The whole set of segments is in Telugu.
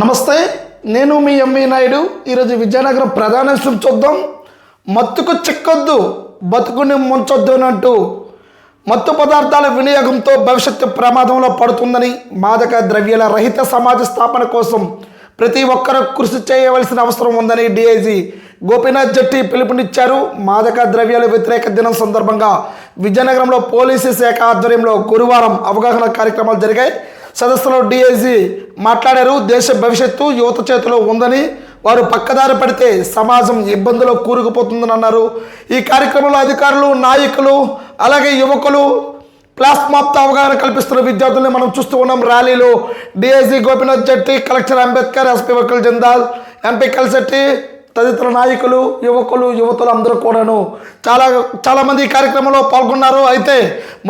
నమస్తే నేను మీ ఎంవి నాయుడు. ఈరోజు విజయనగరం ప్రధాన విషయం చూద్దాం. మత్తుకు చిక్కొద్దు బతుకుని ముంచొద్దు అంటూ మత్తు పదార్థాల వినియోగంతో భవిష్యత్తు ప్రమాదంలో పడుతుందని మాదక ద్రవ్యాల రహిత సమాజ స్థాపన కోసం ప్రతి ఒక్కరూ కృషి చేయవలసిన అవసరం ఉందని డిఐజీ గోపీనాథ్ జట్టి పిలుపునిచ్చారు. మాదక ద్రవ్యాల వ్యతిరేక దినం సందర్భంగా విజయనగరంలో పోలీసు శాఖ ఆధ్వర్యంలో గురువారం అవగాహన కార్యక్రమాలు జరిగాయి. సదస్సులో డిఐజీ మాట్లాడారు. దేశ భవిష్యత్తు యువత చేతిలో ఉందని వారు పక్కదారి పడితే సమాజం ఇబ్బందులో కూరుకుపోతుందని అన్నారు. ఈ కార్యక్రమంలో అధికారులు నాయకులు అలాగే యువకులు ప్లాస్మాప్తో అవగాహన కల్పిస్తున్న విద్యార్థుల్ని మనం చూస్తూ ఉన్నాం. ర్యాలీలో DIG Gopinath Jatti collector Ambedkar SP Vakil Jindal MP Kalshetti తదితర నాయకులు యువకులు యువతులు అందరూ కూడాను. చాలా చాలామంది ఈ కార్యక్రమంలో పాల్గొన్నారు. అయితే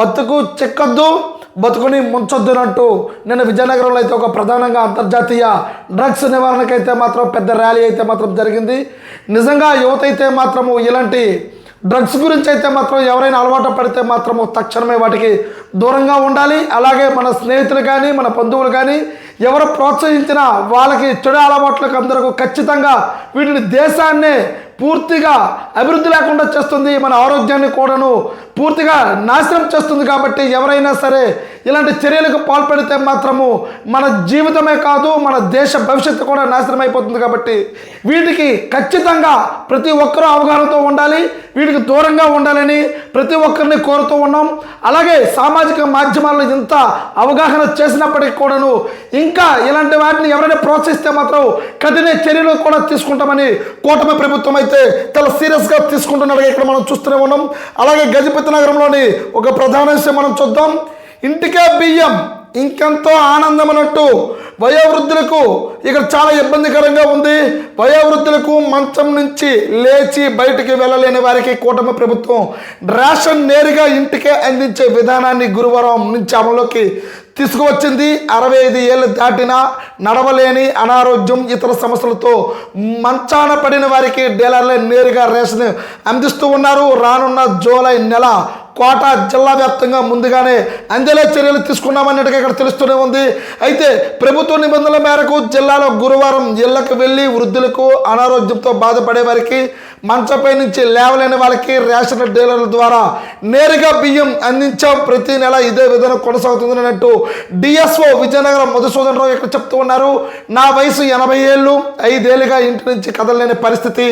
మత్తుకు చిక్కద్దు. బతుకుని ముంచొద్దునట్టు నిన్న విజయనగరంలో అయితే ఒక ప్రధానంగా అంతర్జాతీయ డ్రగ్స్ నివారణకైతే మాత్రం పెద్ద ర్యాలీ అయితే మాత్రం జరిగింది. నిజంగా యువత అయితే మాత్రము ఇలాంటి డ్రగ్స్ గురించి అయితే మాత్రం ఎవరైనా అలవాటు పడితే మాత్రము తక్షణమే వాటికి దూరంగా ఉండాలి. అలాగే మన స్నేహితులు కానీ మన బంధువులు కానీ ఎవరు ప్రోత్సహించినా వాళ్ళకి చెడు అలవాట్లకు అందరకు ఖచ్చితంగా వీటిని దేశాన్నే పూర్తిగా అభివృద్ధి లేకుండా చేస్తుంది. మన ఆరోగ్యాన్ని కూడాను పూర్తిగా నాశనం చేస్తుంది కాబట్టి ఎవరైనా సరే ఇలాంటి చర్యలకు పాల్పడితే మాత్రము మన జీవితమే కాదు మన దేశ భవిష్యత్తు కూడా నాశనం అయిపోతుంది కాబట్టి వీటికి ఖచ్చితంగా ప్రతి ఒక్కరూ అవగాహనతో ఉండాలి వీటికి దూరంగా ఉండాలని ప్రతి ఒక్కరిని కోరుతూ ఉన్నాం. అలాగే సామాజిక మాధ్యమాల్లో ఇంత అవగాహన చేసినప్పటికీ కూడాను ఇంకా ఇలాంటి వాటిని ఎవరైనా ప్రోత్సహిస్తే మాత్రం కఠిన చర్యలు కూడా తీసుకుంటామని కూటమి ప్రభుత్వం అయితే చాలా సీరియస్గా తీసుకుంటున్నట్టుగా ఇక్కడ మనం చూస్తూనే ఉన్నాం. అలాగే గజపతి నగరంలోని ఒక ప్రధాన విషయం మనం చూద్దాం. ఇంటికే బియ్యం ఇంకెంతో ఆనందం అన్నట్టు వయోవృద్ధులకు ఇక్కడ చాలా ఇబ్బందికరంగా ఉంది. వయోవృద్ధులకు మంచం నుంచి లేచి బయటికి వెళ్ళలేని వారికి కూటమి ప్రభుత్వం రేషన్ నేరుగా ఇంటికే అందించే విధానాన్ని గురువారం నుంచి అమలులోకి తీసుకువచ్చింది. అరవై ఐదు ఏళ్ళు దాటినా నడవలేని అనారోగ్యం ఇతర సమస్యలతో మంచాన పడిన వారికి డీలర్లే నేరుగా రేషన్ అందిస్తూ ఉన్నారు. రానున్న జూలై నెల కోట జిల్లా వ్యాప్తంగా ముందుగానే అందేలా చర్యలు తీసుకున్నామన్నట్టుగా ఇక్కడ తెలుస్తూనే ఉంది. అయితే ప్రభుత్వ నిబంధనల మేరకు జిల్లాలో గురువారం ఇళ్ళకు వెళ్ళి వృద్ధులకు అనారోగ్యంతో బాధపడే వారికి మంచపై నుంచి లేవలేని వాళ్ళకి రేషన్ డీలర్ల ద్వారా నేరుగా బియ్యం అందించాం. ప్రతి నెల ఇదే విధానం కొనసాగుతుంది అన్నట్టు డిఎస్ఓ విజయనగరం మధుసూదన్ రావు ఇక్కడ చెప్తూ ఉన్నారు. నా వయసు ఎనభై ఏళ్ళు ఐదేళ్ళుగా ఇంటి నుంచి కదలలేని పరిస్థితి.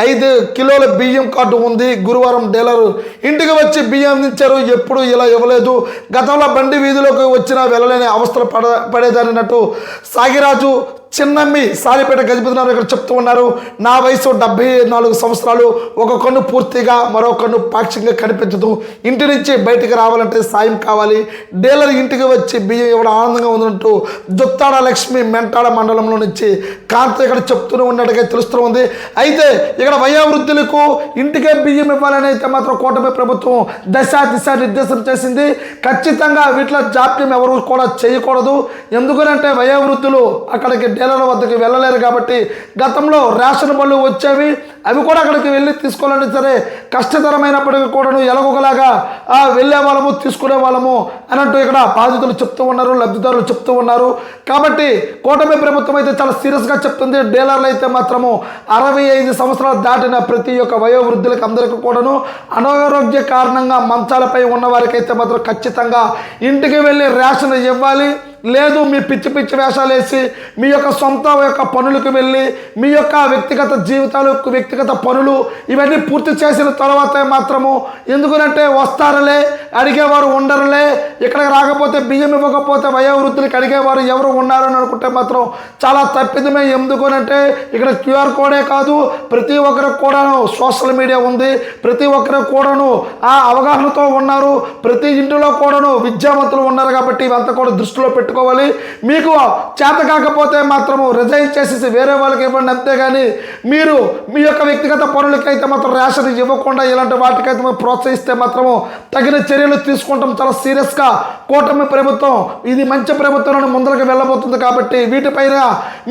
ఐదు కిలోల బియ్యం కార్డు ఉంది. గురువారం డీలర్ ఇంటికి వచ్చి బియ్యం అందించారు. ఎప్పుడు ఇలా ఇవ్వలేదు. గతంలో బండి వీధిలోకి వచ్చినా వెళ్ళలేని అవస్థలు పడ పడేదన్నట్టు సాగిరాజు చిన్నమ్మి సాలిపేట గజపతినారు ఇక్కడ చెప్తూ ఉన్నారు నా వయసు డెబ్బై నాలుగు సంవత్సరాలు ఒక కన్ను పూర్తిగా మరో కన్ను పాక్షికంగా కనిపించదు. ఇంటి నుంచి బయటికి రావాలంటే సాయం కావాలి. డీలర్ ఇంటికి వచ్చి బియ్యం ఇవ్వడం ఆనందంగా ఉందంటూ జుత్తాడ లక్ష్మి మెంటాడ మండలంలో నుంచి కాంత ఇక్కడ చెప్తూనే ఉన్నట్టుగా తెలుస్తూ ఉంది. అయితే ఇక్కడ వయోవృద్ధులకు ఇంటికే బియ్యం ఇవ్వాలని అయితే మాత్రం కూటమి ప్రభుత్వం దశ దిశ నిర్దేశం చేసింది. ఖచ్చితంగా వీటిలో జాప్యం ఎవరు కూడా చేయకూడదు. ఎందుకనంటే వయోవృద్ధులు అక్కడికి డీలర్ల వద్దకు వెళ్ళలేరు కాబట్టి గతంలో రేషన్ బళ్ళు వచ్చేవి అవి కూడా అక్కడికి వెళ్ళి తీసుకోవాలంటే సరే కష్టతరమైనప్పటికీ కూడాను ఎలాగోలాగా ఆ, వెళ్ళే వాళ్ళము తీసుకునే వాళ్ళము అన్నట్టు ఇక్కడ బాధితులు చెప్తూ ఉన్నారు లబ్ధిదారులు చెప్తూ ఉన్నారు. కాబట్టి కూటమి ప్రభుత్వం అయితే చాలా సీరియస్గా చెప్తుంది. డీలర్లు అయితే మాత్రము అరవై ఐదు సంవత్సరాలు దాటిన ప్రతి ఒక్క వయోవృద్ధులకు అందరికీ కూడాను అనారోగ్య కారణంగా మంచాలపై ఉన్న వారికి అయితే మాత్రం ఖచ్చితంగా ఇంటికి వెళ్ళి రేషన్ ఇవ్వాలి. లేదు మీ పిచ్చి పిచ్చి వేషాలు వేసి మీ యొక్క సొంత యొక్క పనులకు వెళ్ళి మీ యొక్క వ్యక్తిగత జీవితాలు వ్యక్తిగత పనులు ఇవన్నీ పూర్తి చేసిన తర్వాతే మాత్రము. ఎందుకంటే వస్తారులే అడిగేవారు ఉండరులే ఇక్కడికి రాకపోతే బియ్యం ఇవ్వకపోతే వయోవృద్ధులకి అడిగేవారు ఎవరు ఉన్నారని అనుకుంటే మాత్రం చాలా తప్పిదమే. ఎందుకనంటే ఇక్కడ క్యూఆర్ కోడే కాదు ప్రతి ఒక్కరికి కూడాను సోషల్ మీడియా ఉంది. ప్రతి ఒక్కరికి కూడాను ఆ అవగాహనతో ఉన్నారు. ప్రతి ఇంటిలో కూడాను విద్యావంతులు ఉన్నారు కాబట్టి ఇవంతా కూడా దృష్టిలో పెట్టుకోవాలి. మీకు చేత కాకపోతే మాత్రము రిజైన్ చేసేసి వేరే వాళ్ళకి ఇవ్వండి అంతేగాని మీరు మీ యొక్క వ్యక్తిగత పనులకైతే మాత్రం రేషన్ ఇవ్వకుండా ఇలాంటి వాటికైతే మేము ప్రోత్సహిస్తే మాత్రము తగిన చర్యలు తీసుకుంటాం. చాలా సీరియస్గా కూటమి ప్రభుత్వం ఇది మంచి ప్రభుత్వం ముందరకు వెళ్ళబోతుంది కాబట్టి వీటిపైన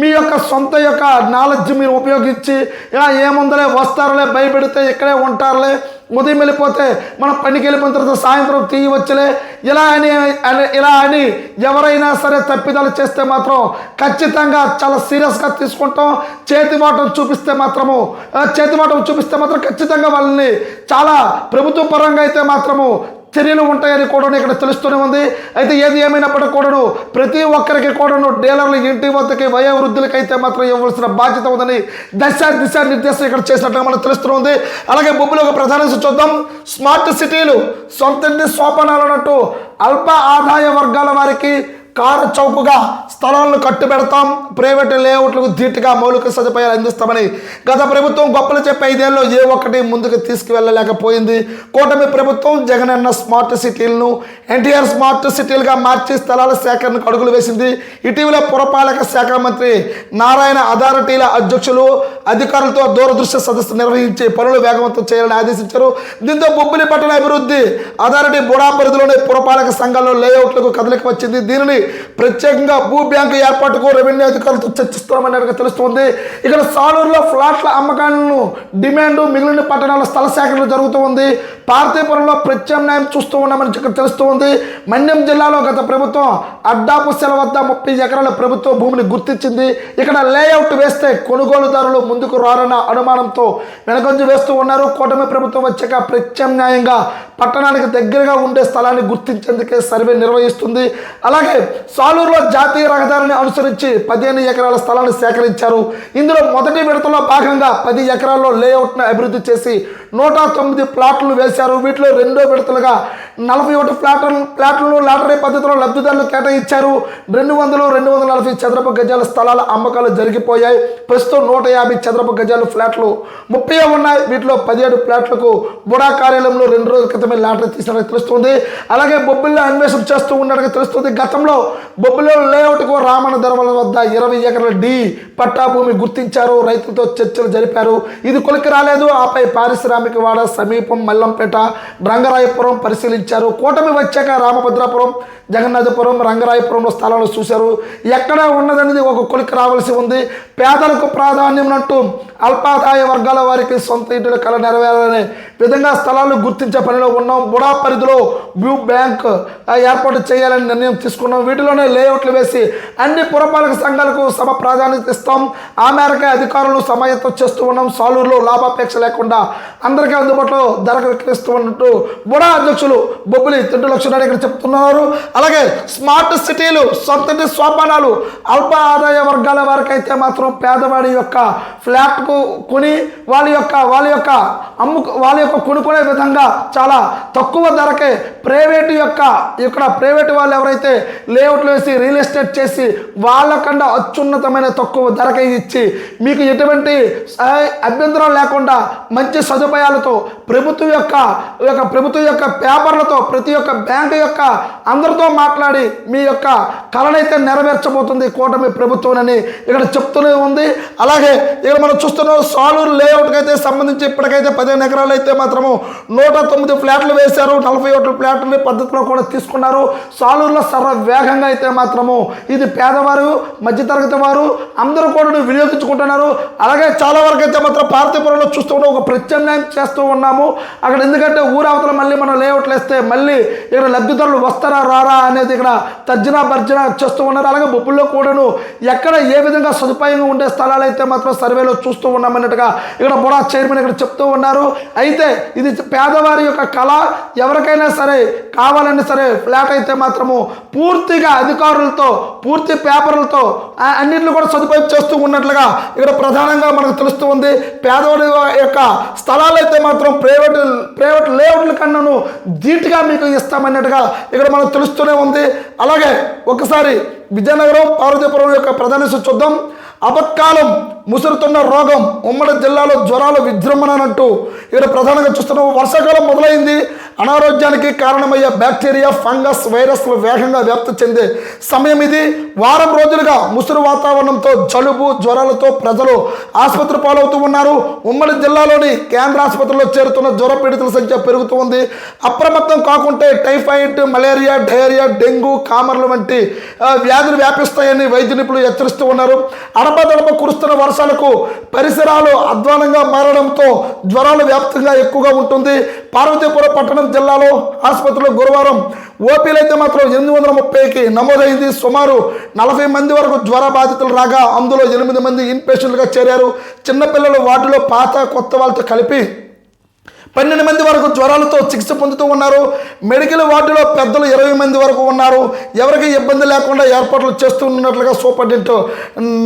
మీ యొక్క సొంత యొక్క నాలెడ్జ్ మీరు ఉపయోగించి ఏముందలే వస్తారులే భయపెడితే ఇక్కడే ఉంటారులే ఉదయం వెళ్ళిపోతే మనం పనికి వెళ్ళిపోయిన తర్వాత సాయంత్రం తీయవచ్చులే ఇలా అని ఇలా అని ఎవరైనా సరే తప్పిదాలు చేస్తే మాత్రం ఖచ్చితంగా చాలా సీరియస్గా తీసుకుంటాం. చేతిమాటం చూపిస్తే మాత్రము ఆ, చేతి చూపిస్తే మాత్రం ఖచ్చితంగా వాళ్ళని చాలా ప్రభుత్వ పరంగా అయితే మాత్రము చర్యలు ఉంటాయని కూడా ఇక్కడ తెలుస్తూనే ఉంది. అయితే ఏది ఏమైనప్పటికీ కూడాను ప్రతి ఒక్కరికి కూడాను డీలర్లు ఇంటి వద్దకి వయోవృద్ధులకి అయితే మాత్రం ఇవ్వాల్సిన బాధ్యత ఉందని దశ దిశ నిర్దేశం ఇక్కడ చేసినట్టుగా మనకు తెలుస్తూనే ఉంది. అలాగే బొబ్బులు ఒక ప్రధాన చూద్దాం. స్మార్ట్ సిటీలు సొంత ఇంటి సోపానాలు అన్నట్టు అల్ప ఆదాయ వర్గాల వారికి కారు చౌకగా స్థలాలను కట్టుబెడతాం. ప్రైవేటు లేఅవుట్లకు ధీటుగా మౌలిక సదుపాయాలు అందిస్తామని గత ప్రభుత్వం గొప్పలు చెప్పే ఐదేళ్ళు ఏ ఒక్కటి ముందుకు తీసుకువెళ్ళలేకపోయింది. కూటమి ప్రభుత్వం జగనన్న స్మార్ట్ సిటీలను ఎన్టీఆర్ స్మార్ట్ సిటీలుగా మార్చి స్థలాల సేకరణకు అడుగులు వేసింది. ఇటీవల పురపాలక శాఖ మంత్రి నారాయణ అథారిటీల అధ్యక్షులు అధికారులతో దూరదృశ్య సదస్సు నిర్వహించి పనులు వేగవంతం చేయాలని ఆదేశించారు. దీంతో బొబ్బిలి పట్టణ అభివృద్ధి అథారిటీ బుడా పరిధిలోని పురపాలక సంఘాల్లో లేఅవుట్లకు కదలిక వచ్చింది. దీనిని ప్రత్యేకంగా భూ బ్యాంకు ఏర్పాటుకు రెవెన్యూ అధికారులతో చర్చిస్తున్నామని తెలుస్తుంది. ఇక్కడ సాలూరులో ఫ్లాట్ల అమ్మకాలను డిమాండ్ మిగిలిన పట్టణాల స్థల సేకరణ జరుగుతూ ఉంది ప్రత్యామ్నాయం చూస్తూ ఉన్నామని ఇక్కడ తెలుస్తూ ఉంది మన్యం జిల్లాలో గత ప్రభుత్వం అడ్డాపు సెల వద్ద ముప్పై ఎకరాల ప్రభుత్వ భూమిని గుర్తించింది. ఇక్కడ లేఅవుట్ వేస్తే కొనుగోలుదారులు ముందుకు రారన్న అనుమానంతో వెనకంజు వేస్తూ ఉన్నారు. కూటమి ప్రభుత్వం వచ్చాక ప్రత్యామ్నాయంగా పట్టణానికి దగ్గరగా ఉండే స్థలాన్ని గుర్తించేందుకే సర్వే నిర్వహిస్తుంది. అలాగే సాలూరులో జాతీయ రహదారిని అనుసరించి పదిహేను ఎకరాల స్థలాన్ని సేకరించారు. ఇందులో మొదటి విడతలో భాగంగా పది ఎకరాల్లో లేఅవుట్ను అభివృద్ధి చేసి నూట తొమ్మిది ప్లాట్లు వేశారు. వీటిలో రెండో విడతలుగా నలభై ఒకటి ప్లాట్లను ప్లాట్లను లాటరీ పద్ధతిలో లబ్ధిదారులు కేటాయించారు. రెండు వందలు రెండు వందల నలభై చదరపు గజాల స్థలాల అమ్మకాలు జరిగిపోయాయి. ప్రస్తుతం నూట యాభై చదరపు గజాల ఫ్లాట్లు ముప్పై ఉన్నాయి. వీటిలో పదిహేడు ఫ్లాట్లకు బుడా కార్యాలయంలో రెండు రోజుల క్రితమే లాటరీ తీసినట్టు తెలుస్తుంది. అలాగే బొబ్బిల్లో అన్వేషణ చేస్తూ ఉన్నట్టుగా తెలుస్తుంది. గతంలో బొబ్బిలో లేఅవుట్కు రామణ ధర్మల వద్ద ఇరవై ఎకరాల డి పట్టా భూమి గుర్తించారు. రైతులతో చర్చలు జరిపారు. ఇది కొలికి రాలేదు. ఆపై పారిశ్రామికవాడ సమీపం మల్లంపేట రంగరాయపురం పరిశీలించారు. కూటమి వచ్చాక రామభద్రాపురం జగన్నాథపురం రంగరాయపురంలో స్థలాలు చూశారు. ఎక్కడ ఉన్నదనేది ఒక కొలికి రావాల్సి ఉంది. పేదలకు ప్రాధాన్యం అంటూ అల్పాదాయ వర్గాల వారికి సొంత ఇంటిలో కళ నెరవేరాలనే విధంగా స్థలాలు గుర్తించే పనిలో ఉన్నాం. బుడా పరిధిలో వ్యూ బ్యాంక్ ఏర్పాటు చేయాలని నిర్ణయం తీసుకున్నాం. వీటిలోనే లేఅవుట్లు వేసి అన్ని పురపాలక సంఘాలకు సమ ప్రాధాన్యత ఇస్తాం. ఆ మేరకే అధికారులు సమాయత్తం చేస్తూ ఉన్నాం. సాలూరులో లాభాపేక్ష లేకుండా అందరికీ అందుబాటులో ధరకు విక్రయిస్తూ ఉన్నట్టు బుడా అధ్యక్షులు బొబ్బులి తింటు లక్ష్మణ్ ఇక్కడ చెప్తున్నారు. అలాగే స్మార్ట్ సిటీలు సొంత ఇంటి సోపానాలు అల్ప ఆదాయ వర్గాల వారికైతే మాత్రం పేదవాడి యొక్క ఫ్లాట్కు కొని వాళ్ళ యొక్క వాళ్ళ యొక్క అమ్ము వాళ్ళ యొక్క కొనుక్కునే విధంగా చాలా తక్కువ ధరకే ప్రైవేటు యొక్క ఇక్కడ ప్రైవేట్ వాళ్ళు ఎవరైతే లేఅవుట్లు వేసి రియల్ ఎస్టేట్ చేసి వాళ్ళకన్నా అత్యున్నతమైన తక్కువ ధరకే ఇచ్చి మీకు ఎటువంటి అభ్యంతరం లేకుండా మంచి సదుపాయాలతో ప్రభుత్వం యొక్క యొక్క ప్రభుత్వం యొక్క పేపర్లతో ప్రతి ఒక్క బ్యాంకు యొక్క అందరితో మాట్లాడి మీ యొక్క కళనైతే నెరవేర్చబోతుంది కూటమి ప్రభుత్వం అని ఇక్కడ చెప్తూనే ఉంది. అలాగే ఇక్కడ మనం చూస్తున్నాం సాలూరు లేఅవుట్కి అయితే సంబంధించి ఇప్పటికైతే పదిహేను ఎకరాలు అయితే మాత్రము నూట తొమ్మిది ఫ్లాట్లు వేశారు నలభై ఒకటి ఫ్లాట్లు పద్ధతిలో కూడా తీసుకున్నారు. సాలూరులో సర్వ వేగంగా అయితే మాత్రము ఇది పేదవారు మధ్యతరగతి వారు అందరూ కూడా వినియోగించుకుంటున్నారు. అలాగే చాలా వరకు అయితే మాత్రం పార్థిపురంలో చూస్తూ ఒక ప్రత్యామ్నాయం చేస్తూ ఉన్నాము. అక్కడ ఎందుకంటే ఊరు అవతల మళ్ళీ మనం లేఅవుట్లు వేస్తే మళ్ళీ ఇక్కడ లబ్ధిదారులు వస్తారా రారా అనేది ఇక్కడ తర్జన భర్జన చేస్తూ ఉన్నారు. అలాగే బొబ్బుల్లో కూడాను ఎక్కడ ఏ విధంగా సదుపాయంగా ఉండే స్థలాలు అయితే మాత్రం సర్వేలో చూస్తూ ఉన్నామన్నట్టుగా ఇక్కడ బుడా చైర్మన్ ఇక్కడ చెప్తూ ఉన్నారు. అయితే ఇది పేదవారి యొక్క కళ. ఎవరికైనా సరే కావాలన్నా సరే ఫ్లాట్ అయితే మాత్రము పూర్తిగా అధికారులతో పూర్తి పేపర్లతో అన్నింటిని కూడా సదుపాయం చేస్తూ ఉన్నట్లుగా ఇక్కడ ప్రధానంగా మనకు తెలుస్తూ ఉంది. పేదవాడి యొక్క స్థలాలు అయితే మాత్రం ప్రైవేట్ ప్రైవేట్ లేఅవుట్ల కన్నాను ధీటుగా మీకు ఇస్తామన్నట్టుగా ఇక్కడ మనకు తెలుస్తూనే ఉంది. అలాగే ఒకసారి విజయనగరం పార్వతీపురం యొక్క ప్రధాన చూద్దాం. అపత్కాలం ముసురుతున్న రోగం ఉమ్మడి జిల్లాలో జ్వరాలు విజృంభణనంటూ ఇక్కడ ప్రధానంగా చూస్తున్నాం. వర్షాకాలం మొదలైంది. అనారోగ్యానికి కారణమయ్యే బ్యాక్టీరియా ఫంగస్ వైరస్లు వేగంగా వ్యాప్తి చెందే సమయం ఇది. వారం రోజులుగా ముసురు వాతావరణంతో జలుబు జ్వరాలతో ప్రజలు ఆసుపత్రి పాలవుతూ ఉన్నారు. ఉమ్మడి జిల్లాలోని కేంద్ర ఆసుపత్రిలో చేరుతున్న జ్వర పీడితుల సంఖ్య పెరుగుతూ ఉంది. అప్రమత్తం కాకుంటే టైఫాయిడ్ మలేరియా డయేరియా డెంగ్యూ కామర్లు వంటి వ్యాధులు వ్యాపిస్తాయని వైద్య నిపుణులు హెచ్చరిస్తూ ఉన్నారు. అడపదడప కురుస్తున్న వర్ష వర్షాలకు పరిసరాలు అధ్వానంగా మారడంతో జ్వరాలు వ్యాప్తంగా ఎక్కువగా ఉంటుంది. పార్వతీపురం పట్టణం జిల్లాలో ఆసుపత్రిలో గురువారం ఓపీలు అయితే మాత్రం ఎనిమిది వందల ముప్పైకి నమోదైంది. సుమారు నలభై మంది వరకు జ్వర బాధితులు రాగా అందులో ఎనిమిది మంది ఇన్పేషెంట్లుగా చేరారు. చిన్నపిల్లలు వార్డులో పాత కొత్త వాళ్ళతో కలిపి పన్నెండు మంది వరకు జ్వరాలతో చికిత్స పొందుతూ ఉన్నారు. మెడికల్ వార్డులో పెద్దలు ఇరవై మంది వరకు ఉన్నారు. ఎవరికి ఇబ్బంది లేకుండా ఏర్పాట్లు చేస్తూ ఉన్నట్లుగా సూపరింటెండెంట్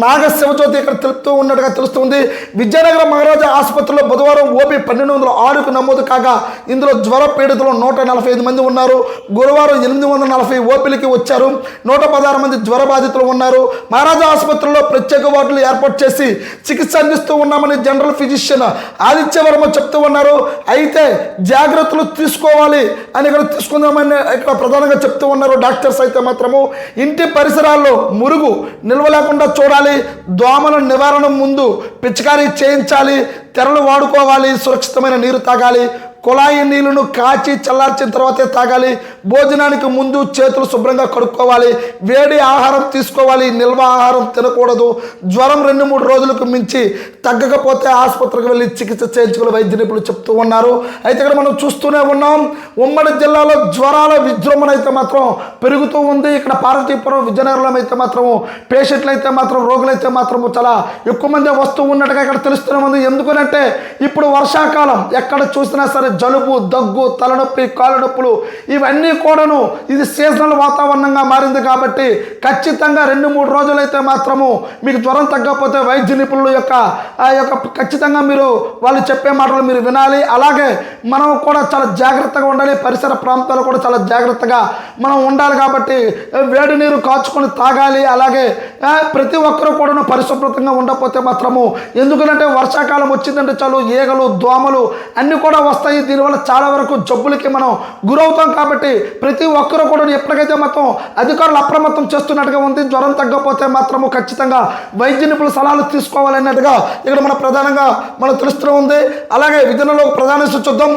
నాగ శివజ్యోతి ఇక్కడ తెలుపుతూ ఉన్నట్టుగా తెలుస్తుంది. విజయనగరం మహారాజా ఆసుపత్రిలో బుధవారం ఓపీ పన్నెండు వందల ఆరుకు నమోదు కాగా ఇందులో జ్వర పీడితులు నూట నలభై ఐదు మంది ఉన్నారు. గురువారం ఎనిమిది వందల నలభై ఓపీలకి వచ్చారు. నూట పదహారు మంది జ్వర బాధితులు ఉన్నారు. మహారాజా ఆసుపత్రిలో ప్రత్యేక వార్డులు ఏర్పాటు చేసి చికిత్స అందిస్తూ ఉన్నామని జనరల్ ఫిజిషియన్ ఆదిత్య వర్మ చెప్తూ ఉన్నారు. అయితే జాగ్రత్తలు తీసుకోవాలి అని ఇక్కడ తీసుకుందామని ఇక్కడ ప్రధానంగా చెప్తూ ఉన్నారు డాక్టర్స్ అయితే మాత్రము. ఇంటి పరిసరాల్లో మురుగు నిల్వ లేకుండా చూడాలి. దోమల నివారణ ముందు పిచికారీ చేయించాలి. తెరలు వాడుకోవాలి. సురక్షితమైన నీరు తాగాలి. కుళాయి నీళ్ళను కాచి చల్లార్చిన తర్వాతే తాగాలి. భోజనానికి ముందు చేతులు శుభ్రంగా కడుక్కోవాలి. వేడి ఆహారం తీసుకోవాలి. నిల్వ ఆహారం తినకూడదు. జ్వరం రెండు మూడు రోజులకు మించి తగ్గకపోతే ఆసుపత్రికి వెళ్ళి చికిత్స చేయించుకుని వైద్య నిపుణులు చెప్తూ ఉన్నారు. అయితే ఇక్కడ మనం చూస్తూనే ఉన్నాం. ఉమ్మడి జిల్లాలో జ్వరాల విజృంభణ అయితే మాత్రం పెరుగుతూ ఉంది. ఇక్కడ పార్వతీపురం విజయనగరంలో అయితే మాత్రం పేషెంట్లు అయితే మాత్రం రోగులు అయితే మాత్రం చాలా ఎక్కువ మంది వస్తూ ఉన్నట్టుగా ఇక్కడ తెలుస్తూనే ఉంది. ఎందుకనంటే ఇప్పుడు వర్షాకాలం. ఎక్కడ చూసినా సరే జలుబు దగ్గు తలనొప్పి కాలు నొప్పులు ఇవన్నీ కూడాను ఇది సీజనల్ వాతావరణంగా మారింది కాబట్టి ఖచ్చితంగా రెండు మూడు రోజులైతే మాత్రము మీకు జ్వరం తగ్గకపోతే వైద్య నిపుణుల యొక్క ఆ యొక్క ఖచ్చితంగా మీరు వాళ్ళు చెప్పే మాటలు మీరు వినాలి. అలాగే మనం కూడా చాలా జాగ్రత్తగా ఉండాలి. పరిసర ప్రాంతాలు కూడా చాలా జాగ్రత్తగా మనం ఉండాలి కాబట్టి వేడి నీరు కాచుకొని తాగాలి. అలాగే ప్రతి ఒక్కరూ కూడా పరిశుభ్రతంగా ఉండకపోతే మాత్రము ఎందుకంటే వర్షాకాలం వచ్చిందంటే చాలు ఈగలు దోమలు అన్నీ కూడా వస్తాయి. దీనివల్ల చాలా వరకు జబ్బులకి మనం గురవుతాం కాబట్టి ప్రతి ఒక్కరూ కూడా ఎప్పటికైతే మొత్తం అధికారులు అప్రమత్తం చేస్తున్నట్టుగా ఉంది జ్వరం తగ్గకపోతే మాత్రము ఖచ్చితంగా వైద్య నిపుణుల సలహాలు తీసుకోవాలన్నట్టుగా ఇక్కడ మన ప్రధానంగా మనకు తెలుస్తూ ఉంది. అలాగే విధులలో ప్రధాన చూద్దాం.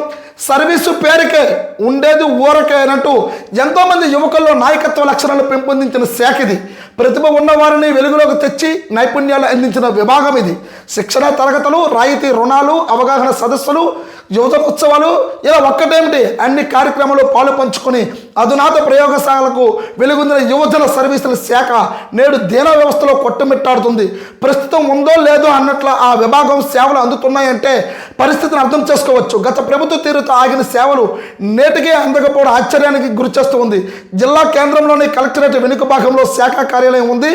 సర్వీసు పేరుకే ఉండేది ఊరకే అన్నట్టు ఎంతోమంది యువకుల్లో నాయకత్వ లక్షణాలు పెంపొందించిన శాఖ ఇది ప్రతిభ ఉన్నవారిని వెలుగులోకి తెచ్చి నైపుణ్యాలు అందించిన విభాగం ఇది. శిక్షణ తరగతులు రాయితీ రుణాలు అవగాహన సదస్సులు యువత ఉత్సవాలు ఇలా ఒక్కటేమిటి? అన్ని కార్యక్రమాలు పాలు పంచుకొని అధునాత ప్రయోగశాలకు వెలుగొందిన యువజన సర్వీసుల శాఖ నేడు దీన వ్యవస్థలో కొట్టుమిట్టాడుతుంది. ప్రస్తుతం ఉందో లేదో అన్నట్లు ఆ విభాగం సేవలు అందుతున్నాయంటే పరిస్థితిని అర్థం చేసుకోవచ్చు. గత ప్రభుత్వ తీరుతో ఆగిన సేవలు నేటికే అందకపోవడం ఆశ్చర్యానికి గురి ఉంది జిల్లా కేంద్రంలోని కలెక్టరేట్ వెనుక భాగంలో శాఖ కార్యాలయం ఉంది.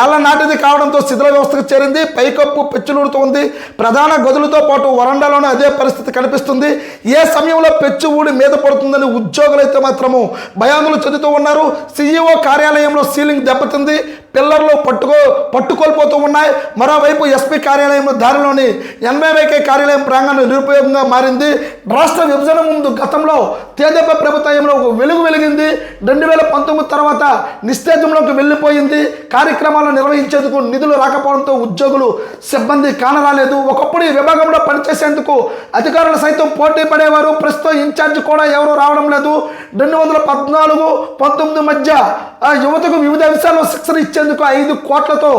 ఏళ్ళ నాటిది కావడంతో శిథిల వ్యవస్థకు చేరింది. పైకప్పు పెచ్చులుడుతూ ఉంది. ప్రధాన గదులతో పాటు వరండాలోనే అదే పరిస్థితి కనిపిస్తుంది. ఏ సమయంలో పెచ్చు ఊడి మీద పడుతుందని ఉద్యోగులైతే మాత్రము భయాందులు చెందుతూ ఉన్నారు. సీఈఓ కార్యాలయంలో సీలింగ్ దెబ్బతింది. పిల్లర్లు పట్టుకో పట్టుకోల్పోతూ ఉన్నాయి. మరోవైపు ఎస్పీ కార్యాలయంలో దారిలోని ఎన్బైవైకే కార్యాలయం ప్రాంగణం నిరుపయోగంగా మారింది. రాష్ట్ర విభజన ముందు గతంలో తేదప ప్రభుత్వంలో ఒక వెలుగు వెలిగింది. రెండు వేల పంతొమ్మిది తర్వాత నిస్తేజంలోకి వెళ్ళిపోయింది. కార్యక్రమాలు నిర్వహించేందుకు నిధులు రాకపోవడంతో ఉద్యోగులు సిబ్బంది కానరాలేదు. ఒకప్పుడు ఈ విభాగంలో పనిచేసేందుకు అధికారులు సైతం పోటీ పడేవారు. ప్రస్తుతం ఇన్ఛార్జ్ కూడా ఎవరు రావడం లేదు. రెండు వందల పద్నాలుగు పంతొమ్మిది మధ్య ఆ యువతకు వివిధ అంశాల్లో శిక్షణ ఇచ్చేందుకు ఐదు కోట్లతో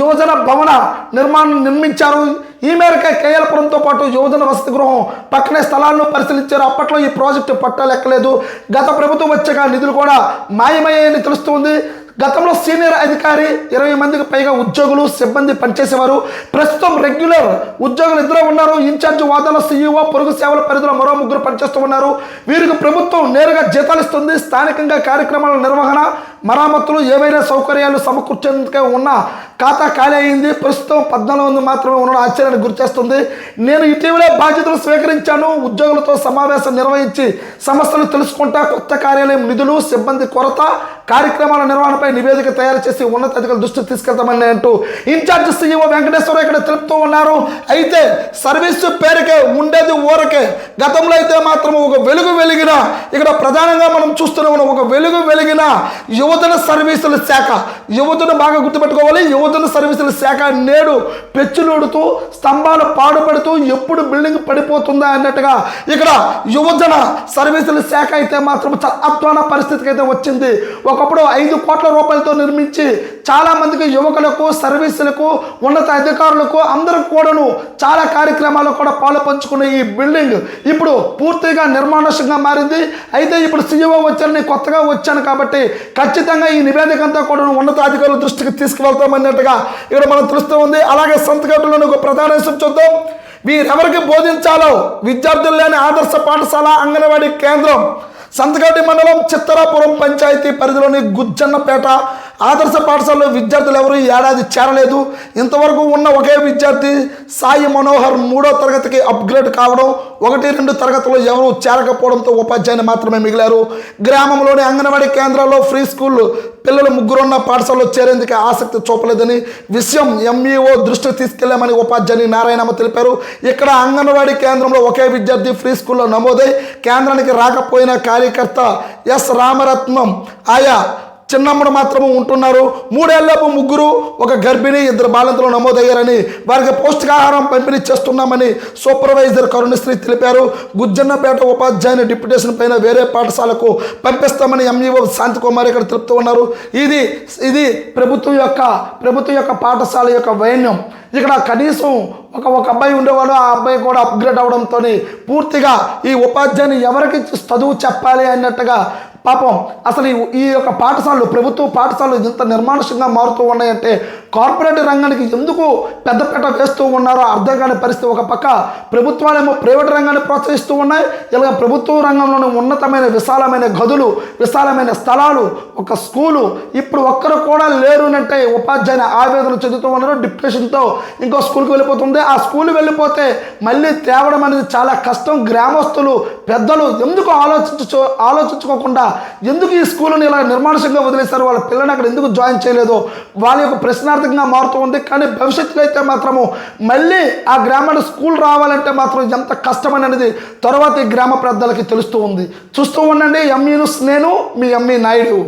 యువజన భవన నిర్మాణం నిర్మించారు. ఈ మేరకు కేఎల్పురంతో పాటు యువజన వసతి గృహం పక్కనే స్థలాలను పరిశీలించారు. అప్పట్లో ఈ ప్రాజెక్టు పట్టాలెక్కలేదు. గత ప్రభుత్వం వచ్చాక నిధులు కూడా మాయమయ్యాయని తెలుస్తుంది గతంలో సీనియర్ అధికారి ఇరవై మందికి పైగా ఉద్యోగులు సిబ్బంది పనిచేసేవారు. ప్రస్తుతం రెగ్యులర్ ఉద్యోగులు ఇద్దరు ఉన్నారు. ఇన్ఛార్జ్ వాదన సీఈఓ పొరుగు సేవల పరిధిలో మరో ముగ్గురు పనిచేస్తూ ఉన్నారు. వీరికి ప్రభుత్వం నేరుగా జీతాలు ఇస్తుంది. స్థానికంగా కార్యక్రమాల నిర్వహణ మరామతులు ఏవైనా సౌకర్యాలు సమకూర్చేందుకే ఉన్న ఖాతా ఖాళీ అయింది. ప్రస్తుతం పద్నాలుగు వందలు మాత్రమే ఉండడం ఆశ్చర్యానికి గురిచేస్తుంది నేను ఇటీవలే బాధ్యతలు స్వీకరించాను. ఉద్యోగులతో సమావేశం నిర్వహించి సమస్యలు తెలుసుకుంటా కొత్త కార్యాలయం నిధులు సిబ్బంది కొరత కార్యక్రమాల నిర్వహణపై నివేదిక తయారు చేసి ఉన్నతాధికారుల దృష్టికి తీసుకెళ్తామని అంటూ ఇన్ఛార్జ్ సీఈఓ వెంకటేశ్వర ఇక్కడ తెలుపుతూ ఉన్నారు. అయితే సర్వీసు పేరుకే ఉండేది ఊరకే. గతంలో అయితే మాత్రం ఒక వెలుగు వెలిగిన ఇక్కడ ప్రధానంగా మనం చూస్తూనే ఉన్నాం. ఒక వెలుగు వెలిగిన యువతన సర్వీసుల శాఖ యువతను బాగా గుర్తుపెట్టుకోవాలి. యువజన సర్వీసుల శాఖ నేడు పెచ్చులుడుతూ స్తంభాలు పాడుపడుతూ ఎప్పుడు బిల్డింగ్ పడిపోతుందా అన్నట్టుగా ఇక్కడ యువజన సర్వీసుల శాఖ అయితే మాత్రం చాలా అధ్వాన పరిస్థితికి అయితే వచ్చింది. ఒకప్పుడు ఐదు కోట్ల రూపాయలతో నిర్మించి చాలా మందికి యువకులకు సర్వీసులకు ఉన్నత అధికారులకు అందరూ కూడాను చాలా కార్యక్రమాలు కూడా పాలు పంచుకునే ఈ బిల్డింగ్ ఇప్పుడు పూర్తిగా నిర్మానుషంగా మారింది. అయితే ఇప్పుడు సీఈఓ వచ్చారని కొత్తగా వచ్చాను కాబట్టి ఖచ్చితంగా ఈ నివేదిక అంతా కూడా ఉన్నతాధికారుల దృష్టికి తీసుకువెళ్తామన్నట్టుగా ఇక్కడ మనం తెలుస్తూ ఉంది. అలాగే సంతకట్టులోని ఒక ప్రధాన అంశం చూద్దాం. వీరెవరికి బోధించాలో? విద్యార్థులు లేని ఆదర్శ పాఠశాల అంగన్వాడీ కేంద్రం సంతగడ్డి మండలం చిత్తరాపురం పంచాయతీ పరిధిలోని గుజ్జన్నపేట. ఆదర్శ పాఠశాలలో విద్యార్థులు ఎవరు ఈ ఏడాది చేరలేదు. ఇంతవరకు ఉన్న ఒకే విద్యార్థి సాయి మనోహర్ మూడో తరగతికి అప్గ్రేడ్ కావడం ఒకటి రెండు తరగతులు ఎవరు చేరకపోవడంతో ఉపాధ్యాయుని మాత్రమే మిగిలారు. గ్రామంలోని అంగన్వాడీ కేంద్రాల్లో ఫ్రీ స్కూల్ పిల్లలు ముగ్గురున్న పాఠశాలలో చేరేందుకు ఆసక్తి చూపలేదని విషయం ఎంఈఓ దృష్టికి తీసుకెళ్ళామని ఉపాధ్యాయుని నారాయణమ్మ తెలిపారు. ఇక్కడ అంగన్వాడీ కేంద్రంలో ఒకే విద్యార్థి ఫ్రీ స్కూల్లో నమోదై కేంద్రానికి రాకపోయిన కార్యకర్త ఎస్ రామరత్నం. ఆయా చిన్నమ్మడు మాత్రము ఉంటున్నారు. మూడేళ్ళపు ముగ్గురు ఒక గర్భిణి ఇద్దరు బాలింతలు నమోదయ్యారని వారికి పౌష్టికాహారం పంపిణీ చేస్తున్నామని సూపర్వైజర్ కరుణశ్రీ తెలిపారు. గుజ్జన్నపేట ఉపాధ్యాయుని డిప్యుటేషన్ పైన వేరే పాఠశాలకు పంపిస్తామని ఎంఈఓ శాంతికుమార్ ఇక్కడ తెలుపుతూ ఉన్నారు. ఇది ఇది ప్రభుత్వం యొక్క ప్రభుత్వం యొక్క పాఠశాల యొక్క వైన్యం. ఇక్కడ కనీసం ఒక ఒక అబ్బాయి ఉండేవాడు ఆ అబ్బాయి కూడా అప్గ్రేడ్ అవడంతో పూర్తిగా ఈ ఉపాధ్యాయుని ఎవరికి చదువు చెప్పాలి అన్నట్టుగా పాపం అసలు ఈ- యొక్క పాఠశాలలు ప్రభుత్వ పాఠశాలలు ఇంత నిర్మానుషంగా మారుతూ ఉన్నాయంటే కార్పొరేట్ రంగానికి ఎందుకు పెద్దపీట వేస్తూ ఉన్నారో అర్థం కాని పరిస్థితి ఒక పక్క ప్రభుత్వాలేమో ప్రైవేట్ రంగాన్ని ప్రోత్సహిస్తూ ఉన్నాయి. ఇలాగ ప్రభుత్వ రంగంలోని ఉన్నతమైన విశాలమైన గదులు విశాలమైన స్థలాలు ఒక స్కూలు ఇప్పుడు ఒక్కరు కూడా లేరు అంటే ఉపాధ్యాయుని ఆవేదన చెందుతూ ఉన్నారు. డిప్రెషన్తో ఇంకో స్కూల్కి వెళ్ళిపోతుంది. ఆ స్కూల్ వెళ్ళిపోతే మళ్ళీ తేవడం అనేది చాలా కష్టం. గ్రామస్తులు పెద్దలు ఎందుకు ఆలోచించు ఆలోచించుకోకుండా ఎందుకు ఈ స్కూల్ని ఇలా నిర్మానుషంగా వదిలేశారు? వాళ్ళ పిల్లని అక్కడ ఎందుకు జాయిన్ చేయలేదు? వాళ్ళ యొక్క ప్రశ్నార్థకంగా మారుతూ ఉంది కానీ భవిష్యత్తులో అయితే మాత్రము మళ్ళీ ఆ గ్రామానికి స్కూల్ రావాలంటే మాత్రం ఎంత కష్టమని అనేది తర్వాత ఈ గ్రామ పెద్దలకి తెలుస్తూ ఉంది. చూస్తూ ఉండండి ఎంఈ నేను మీ ఎంఈ నాయుడు.